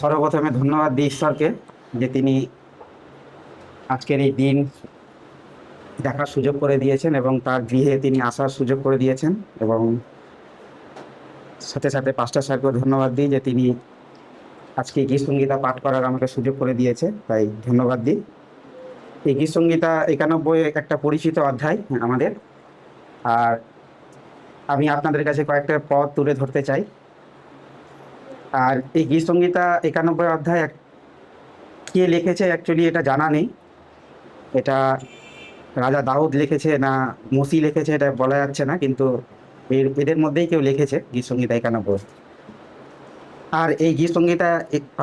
সর্বপ্রথমে ধন্যবাদ দিই ঈশ্বরকে যে তিনি আজকের এই দিন দেখার সুযোগ করে দিয়েছেন এবং তার গৃহে তিনি আসার সুযোগ করে দিয়েছেন এবং সাথে সাথে পাঁচটা স্যারকেও ধন্যবাদ দিই যে তিনি আজকে এই গীত সঙ্গীতা পাঠ করার আমাকে সুযোগ করে দিয়েছে, তাই ধন্যবাদ দিই। এই গীত সঙ্গীতা একানব্বই একটা পরিচিত অধ্যায় আমাদের। আর আমি আপনাদের কাছে কয়েকটা পদ তুলে ধরতে চাই। আর এই গীত সঙ্গীতা একানব্বই অধ্যায় কে লিখেছে অ্যাকচুয়ালি এটা জানা নেই। এটা রাজা দাউদ লিখেছে না মুসি লিখেছে এটা বলা যাচ্ছে না, কিন্তু এর, এদের মধ্যেই কেউ লিখেছে গীত সঙ্গীতা একানব্বই। আর এই গীত সঙ্গীতা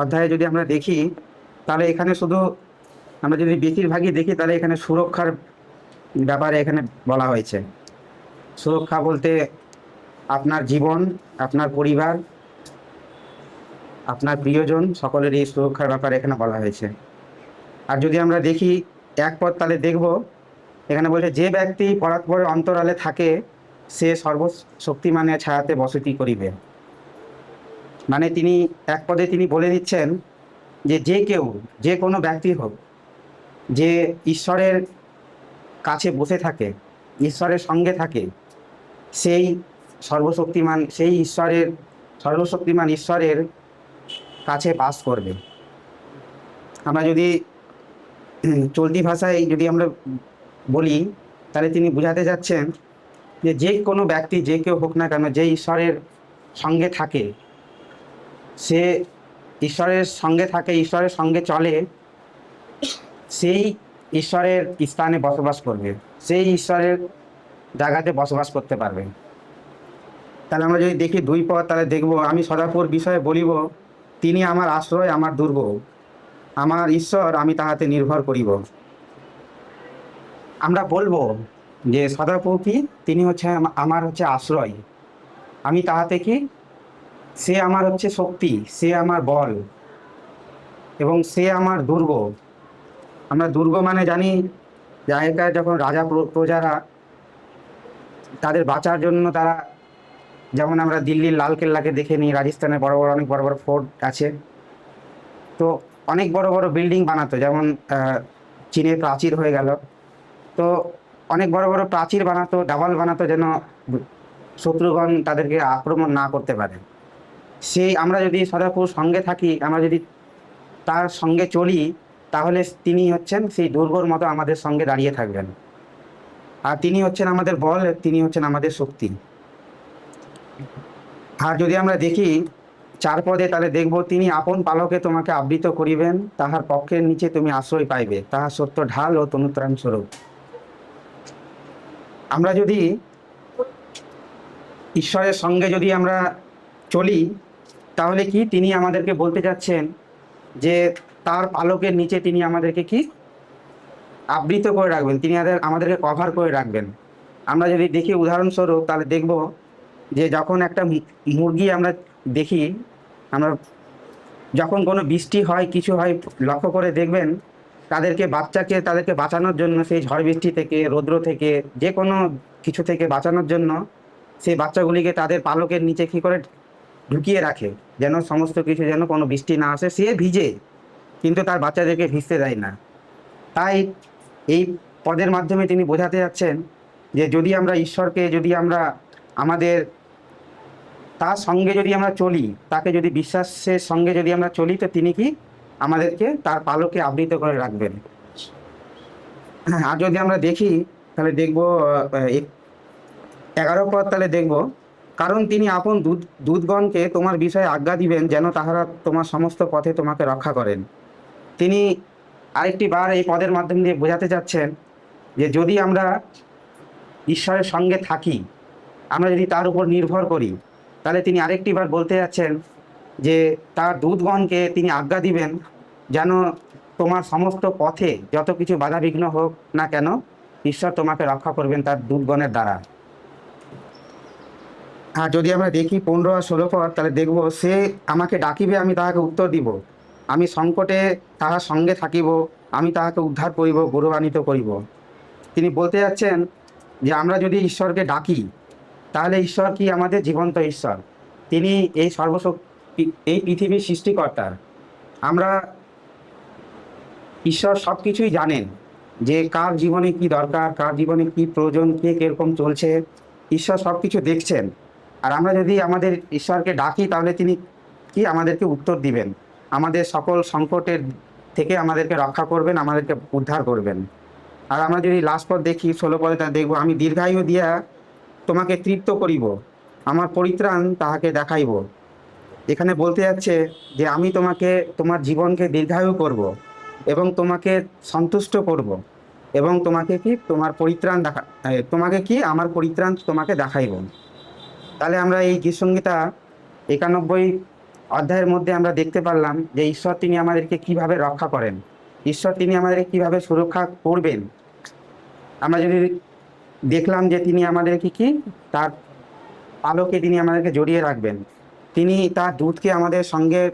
অধ্যায়ে যদি আমরা দেখি, তাহলে এখানে শুধু আমরা যদি বেশিরভাগই দেখি, তাহলে এখানে সুরক্ষার ব্যাপারে এখানে বলা হয়েছে। সুরক্ষা বলতে আপনার জীবন, আপনার পরিবার আপনার প্রিয়জন সকলের এই সুরক্ষার ব্যাপারে এখানে বলা হয়েছে। আর যদি আমরা দেখি, এক পথ তাহলে দেখব, এখানে বলছে, যে ব্যক্তি পরাৎপরে অন্তরালে থাকে, সে সর্বশক্তিমানের ছায়াতে বসতি করিবে। মানে তিনি, এক পদে তিনি বলে দিচ্ছেন যে যে কেউ, যে কোনো ব্যক্তি হোক, যে ঈশ্বরের কাছে বসে থাকে, ঈশ্বরের সঙ্গে থাকে, সেই সর্বশক্তিমান, সেই ঈশ্বরের, সর্বশক্তিমান ঈশ্বরের কাছে বাস করবে। আমরা যদি চলতি ভাষায় যদি আমরা বলি, তাহলে তিনি বোঝাতে যাচ্ছেন যে যে কোনো ব্যক্তি, যে কেউ হোক না কেন, যে ঈশ্বরের সঙ্গে থাকে, সে ঈশ্বরের সঙ্গে থাকে, ঈশ্বরের সঙ্গে চলে, সেই ঈশ্বরের স্থানে বসবাস করবে, সেই ঈশ্বরের জায়গাতে বসবাস করতে পারবে। তাহলে আমরা যদি দেখি দুই পথ, তাহলে দেখব, আমি সদাপুর বিষয়ে বলিব তিনি আমার আশ্রয়, আমার দুর্গ আমার ঈশ্বর, আমি তাহাতে নির্ভর করিব। আমরা বলব যে সদাপুর কি তিনি হচ্ছে আমার হচ্ছে আশ্রয়। আমি তাহাতে কি? সে আমার হচ্ছে শক্তি, সে আমার বল এবং সে আমার দুর্গ। আমরা দুর্গ মানে জানি যে যখন রাজা প্রজারা তাদের বাঁচার জন্য তারা যেমন আমরা দিল্লির লালকেল্লাকে দেখে নিই রাজস্থানে বড় বড়, অনেক বড় বড় ফোর্ট আছে। তো অনেক বড় বড় বিল্ডিং বানাতো, যেমন চীনের প্রাচীর হয়ে গেল। তো অনেক বড় বড় প্রাচীর বানাতো দেওয়াল বানাতো যেন শত্রুগণ তাদেরকে আক্রমণ না করতে পারে। সেই আমরা যদি সদাপুর সঙ্গে থাকি, আমরা যদি তার সঙ্গে চলি, তাহলে তিনি হচ্ছেন সেই দুর্গর মতো আমাদের সঙ্গে দাঁড়িয়ে থাকবেন। আর তিনি হচ্ছেন আমাদের বল, তিনি হচ্ছেন আমাদের শক্তি। আর যদি আমরা দেখি চার পদে, তাহলে দেখব তিনি আপন পালকে তোমাকে আবৃত করিবেন, তাহার পক্ষের নিচে তুমি আশ্রয় পাইবে তাহার সত্য ঢাল ও তনুত্রাণ স্বরূপ। আমরা যদি ঈশ্বরের সঙ্গে যদি আমরা চলি, তাহলে কি তিনি আমাদেরকে বলতে চাচ্ছেন যে তার পালকের নিচে তিনি আমাদেরকে কি? আবৃত করে রাখবেন, তিনি আমাদেরকে কভার করে রাখবেন। আমরা যদি দেখি উদাহরণস্বরূপ, তাহলে দেখব যে যখন একটা মুরগি আমরা দেখি, আমরা যখন কোনো বৃষ্টি হয়, কিছু হয়, লক্ষ্য করে দেখবেন, তাদেরকে বাচ্চাকে, তাদেরকে বাঁচানোর জন্য, সেই ঝড় বৃষ্টি থেকে, রৌদ্র থেকে, যে কোনো কিছু থেকে বাঁচানোর জন্য, সেই বাচ্চাগুলিকে তাদের পালকের নিচে কী করে ঢুকিয়ে রাখে, যেন সমস্ত কিছু যেন কোনো বৃষ্টি না আসে, সে ভিজে, কিন্তু তার বাচ্চাদেরকে ভিজতে দেয় না। তাই এই পদের মাধ্যমে তিনি বোঝাতে যাচ্ছেন যে যদি আমরা ঈশ্বরকে, যদি আমরা আমাদের তার সঙ্গে যদি আমরা চলি, তাকে যদি বিশ্বাসের সঙ্গে যদি আমরা চলি, তো তিনি কি আমাদেরকে তার পালকে আবৃত করে রাখবেন। আর যদি আমরা দেখি, তাহলে দেখব এগারো পদ তাহলে দেখব, কারণ তিনি আপন দুধ দুধগণকে তোমার বিষয়ে আজ্ঞা দিবেন, যেন তাহারা তোমার সমস্ত পথে তোমাকে রক্ষা করেন। তিনি আরেকটি বার এই পদের মাধ্যম দিয়ে বোঝাতে চাচ্ছেন যে যদি আমরা ঈশ্বরের সঙ্গে থাকি, আমরা যদি তার উপর নির্ভর করি তাহলে তিনি আরেকটি বার বলতে যাচ্ছেন যে তার দুধগণকে তিনি আজ্ঞা দিবেন যেন তোমার সমস্ত পথে যত কিছু বাধা বিঘ্ন হোক না কেন, ঈশ্বর তোমাকে রক্ষা করবেন তার দুধগণের দ্বারা। আর যদি আমরা দেখি পনেরো আর ষোলো পর, তাহলে দেখব সে আমাকে ডাকিবে, আমি তাহাকে উত্তর দিব। আমি সংকটে তাহার সঙ্গে থাকিব, আমি তাহাকে উদ্ধার করিব, গৌরবান্বিত করিব। তিনি বলতে যাচ্ছেন যে আমরা যদি ঈশ্বরকে ডাকি তাহলে ঈশ্বর কি আমাদের জীবন্ত ঈশ্বর? তিনি এই সর্বশক্তি, এই পৃথিবীর সৃষ্টিকর্তার আমরা ঈশ্বর সব কিছুই জানেন যে কার জীবনে কি দরকার, কার জীবনে কি প্রয়োজন, কে কীরকম চলছে। ঈশ্বর সব কিছু দেখছেন। আর আমরা যদি আমাদের ঈশ্বরকে ডাকি, তাহলে তিনি কি আমাদেরকে উত্তর দিবেন? আমাদের সকল সংকটের থেকে আমাদেরকে রক্ষা করবেন, আমাদেরকে উদ্ধার করবেন। আর আমরা যদি লাস্ট পদ দেখি, ষোলো পদে দেখব, আমি দীর্ঘায়ু দিয়া তোমাকে তৃপ্ত করিব, আমার পরিত্রাণ তাহাকে দেখাইব। এখানে বলতে যাচ্ছে যে আমি তোমাকে, তোমার জীবনকে দীর্ঘায়ু করব এবং তোমাকে সন্তুষ্ট করব এবং তোমাকে কি, তোমার পরিত্রাণ দেখা তোমাকে কি, আমার পরিত্রাণ তোমাকে দেখাইব। তাহলে আমরা এই গীতসঙ্গীতা একানব্বই অধ্যায়ের মধ্যে আমরা দেখতে পারলাম যে ঈশ্বর তিনি আমাদেরকে কীভাবে রক্ষা করেন। ঈশ্বর তিনি আমাদেরকে কীভাবে সুরক্ষা করবেন। আমরা যদি দেখলাম যে তিনি আমাদেরকে কি? তার আলোকে তিনি আমাদেরকে জড়িয়ে রাখবেন। তিনি তার দূতকে আমাদের সঙ্গে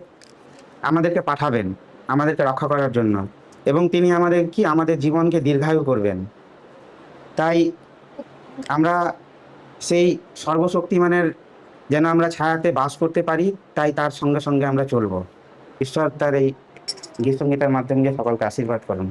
আমাদেরকে পাঠাবেন, আমাদেরকে রক্ষা করার জন্য। এবং তিনি আমাদের কি? আমাদের জীবনকে দীর্ঘায়ু করবেন। তাই আমরা সেই সর্বশক্তিমানের যেন আমরা ছায়াতে বাস করতে পারি, তাই তার সঙ্গে সঙ্গে আমরা চলবো। ঈশ্বর তার এই গীত সঙ্গীতের মাধ্যমে সকলকে আশীর্বাদ করুন।